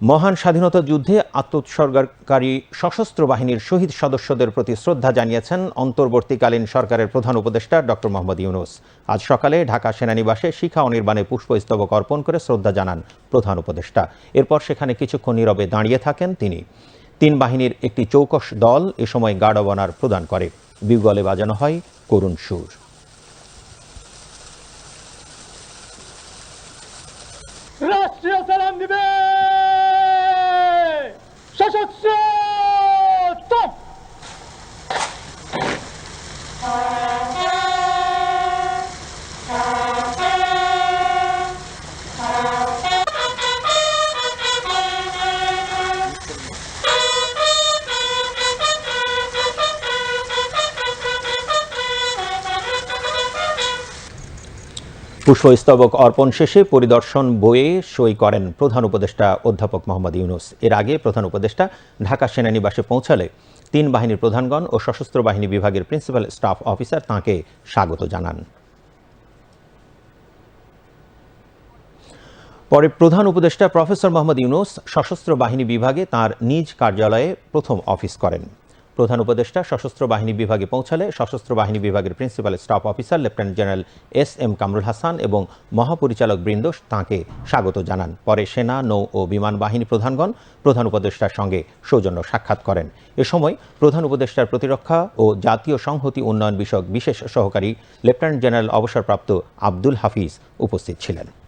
মহান স্বাধীনতা যুদ্ধে আত্মোৎসর্গকারী সশস্ত্র বাহিনীর শহীদ সদস্যদের প্রতি শ্রদ্ধা জানিয়েছেন অন্তর্বর্তীকালীন সরকারের প্রধান উপদেষ্টা ডক্টর মোহাম্মদ ইউনুস। আজ সকালে ঢাকা সেনানিবাসে শিখা অনির্বাণে পুষ্পস্তবক অর্পণ করে শ্রদ্ধা জানান প্রধান উপদেষ্টা। এরপর সেখানে কিছুক্ষণ নীরবে দাঁড়িয়ে থাকেন তিনি। তিন বাহিনীর একটি চৌকস দল এ সময় গার্ড অব অনার প্রদান করে। বিগলে বাজানো হয় করুণ সুর। সশস্ত্র পুষ্পস্তবক অর্পণ শেষে পরিদর্শন বইয়ে সই করেন প্রধান উপদেষ্টা অধ্যাপক মোহাম্মদ ইউনুস। এর আগে প্রধান উপদেষ্টা ঢাকা সেনানিবাসে পৌঁছালে তিন বাহিনীর প্রধানগণ ও সশস্ত্র বাহিনী বিভাগের প্রিন্সিপাল স্টাফ অফিসার তাঁকে স্বাগত জানান। পরে প্রধান উপদেষ্টা প্রফেসর মোহাম্মদ ইউনুস সশস্ত্র বাহিনী বিভাগে তার নিজ কার্যালয়ে প্রথম অফিস করেন। প্রধান উপদেষ্টা, সশস্ত্র বাহিনী বিভাগে পৌঁছালে সশস্ত্র বাহিনী বিভাগের principal, staff officer, lieutenant general S M Kamrul Hasan এবং মহাপরিচালক বৃন্দ তাঁকে স্বাগত জানান। পরে সেনা, নৌ ও বিমান বাহিনী প্রধানগণ প্রধান উপদেষ্টার সঙ্গে সৌজন্য সাক্ষাৎ করেন। এ সময় প্রধান উপদেষ্টার প্রতিরক্ষা ও জাতীয় সংহতি উন্নয়ন বিষয়ক বিশেষ সহকারী লেফটেন্যান্ট জেনারেল অবসরপ্রাপ্ত আব্দুল হাফিজ উপস্থিত ছিলেন।